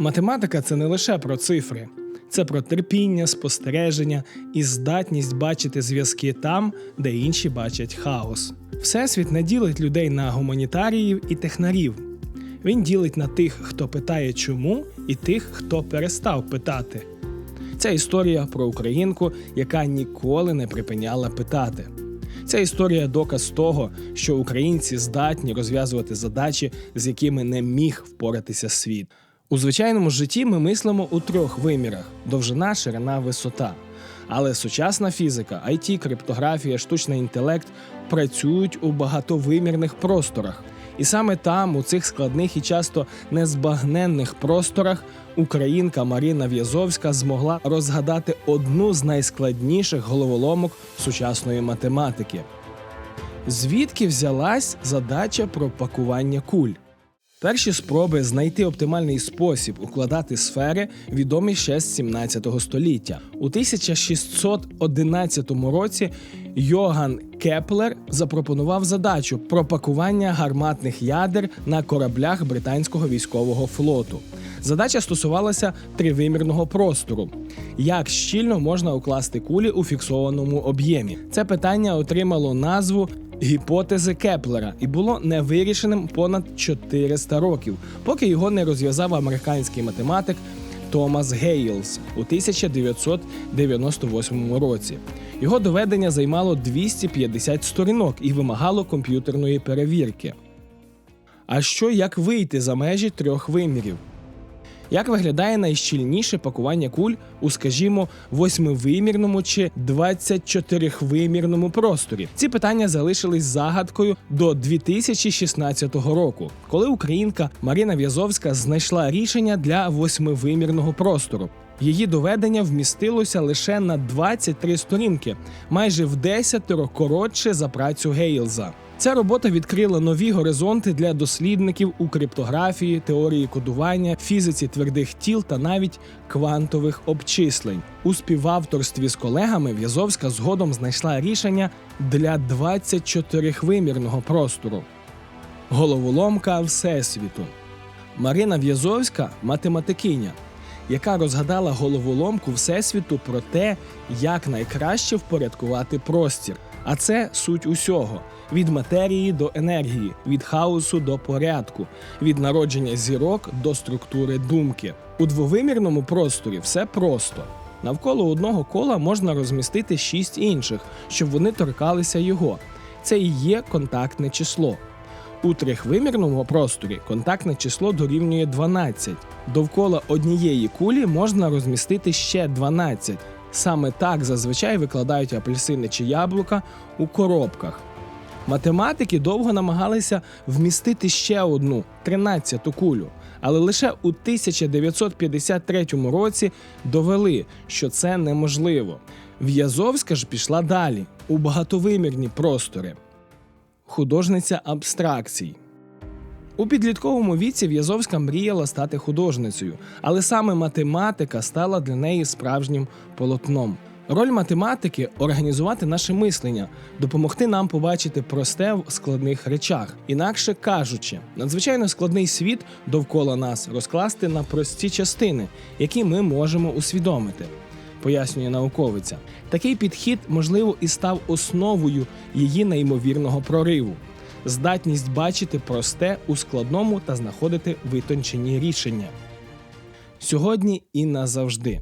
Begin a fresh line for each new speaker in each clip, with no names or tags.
Математика це не лише про цифри, це про терпіння, спостереження і здатність бачити зв'язки там, де інші бачать хаос. Всесвіт не ділить людей на гуманітаріїв і технарів. Він ділить на тих, хто питає чому, і тих, хто перестав питати. Ця історія про українку, яка ніколи не припиняла питати. Ця історія доказ того, що українці здатні розв'язувати задачі, з якими не міг впоратися світ. У звичайному житті ми мислимо у трьох вимірах: довжина, ширина, висота. Але сучасна фізика, IT, криптографія, штучний інтелект працюють у багатовимірних просторах. І саме там, у цих складних і часто незбагненних просторах, українка Маріна В'язовська змогла розгадати одну з найскладніших головоломок сучасної математики. Звідки взялась задача про пакування куль? Перші спроби знайти оптимальний спосіб укладати сфери відомі ще з 17 століття. У 1611 році Йоган Кеплер запропонував задачу про пакування гарматних ядер на кораблях британського військового флоту. Задача стосувалася тривимірного простору. Як щільно можна укласти кулі у фіксованому об'ємі? Це питання отримало назву гіпотези Кеплера і було невирішеним понад 400 років, поки його не розв'язав американський математик Томас Гейлс у 1998 році. Його доведення займало 250 сторінок і вимагало комп'ютерної перевірки. А що як вийти за межі трьох вимірів? Як виглядає найщільніше пакування куль у, скажімо, восьмивимірному чи 24-вимірному просторі? Ці питання залишились загадкою до 2016 року, коли українка Марина В'язовська знайшла рішення для восьмивимірного простору. Її доведення вмістилося лише на 23 сторінки, майже в десятеро коротше за працю Гейлза. Ця робота відкрила нові горизонти для дослідників у криптографії, теорії кодування, фізиці твердих тіл та навіть квантових обчислень. У співавторстві з колегами В'язовська згодом знайшла рішення для 24-вимірного простору. Головоломка Всесвіту. Марина В'язовська математикиня, яка розгадала головоломку Всесвіту про те, як найкраще впорядкувати простір. А це суть усього: від матерії до енергії, від хаосу до порядку, від народження зірок до структури думки. У двовимірному просторі все просто. Навколо одного кола можна розмістити шість інших, щоб вони торкалися його. Це і є контактне число. У трьохвимірному просторі контактне число дорівнює 12. Довкола однієї кулі можна розмістити ще 12. Саме так зазвичай викладають апельсини чи яблука у коробках. Математики довго намагалися вмістити ще одну 13-ту кулю, але лише у 1953 році довели, що це неможливо. В'язовська ж пішла далі у багатовимірні простори. Художниця абстракцій. У підлітковому віці В'язовська мріяла стати художницею, але саме математика стала для неї справжнім полотном. Роль математики організувати наше мислення, допомогти нам побачити просте в складних речах. Інакше кажучи, надзвичайно складний світ довкола нас розкласти на прості частини, які ми можемо усвідомити. Пояснює науковиця. Такий підхід, можливо, і став основою її неймовірного прориву здатність бачити просте у складному та знаходити витончені рішення. Сьогодні і назавжди.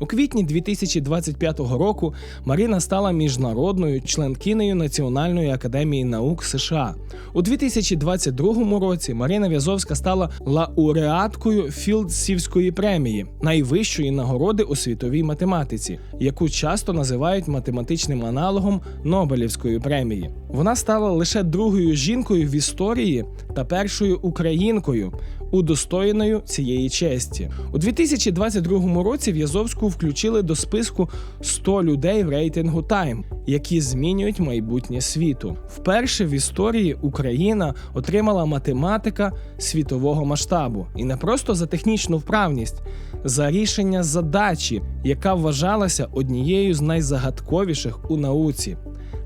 У квітні 2025 року Марина стала міжнародною членкинею Національної академії наук США. У 2022 році Марина В'язовська стала лауреаткою Філдсівської премії, найвищої нагороди у світовій математиці, яку часто називають математичним аналогом Нобелівської премії. Вона стала лише другою жінкою в історії та першою українкою, удостоєною цієї честі. У 2022 році В'язовську включили до списку 100 людей в рейтингу Time, які змінюють майбутнє світу. Вперше в історії Україна отримала математика світового масштабу і не просто за технічну вправність, за рішення задачі, яка вважалася однією з найзагадковіших у науці.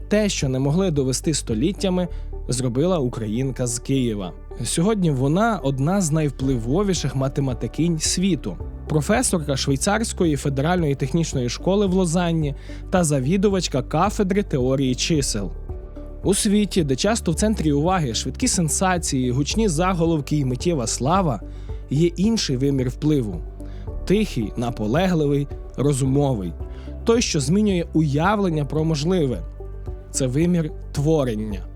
Те, що не могли довести століттями, зробила українка з Києва. Сьогодні вона одна з найвпливовіших математикинь світу, професорка швейцарської федеральної технічної школи в Лозанні та завідувачка кафедри теорії чисел. У світі, де часто в центрі уваги швидкі сенсації, гучні заголовки і миттєва слава, є інший вимір впливу тихий, наполегливий, розумовий, той, що змінює уявлення про можливе. Це вимір творення.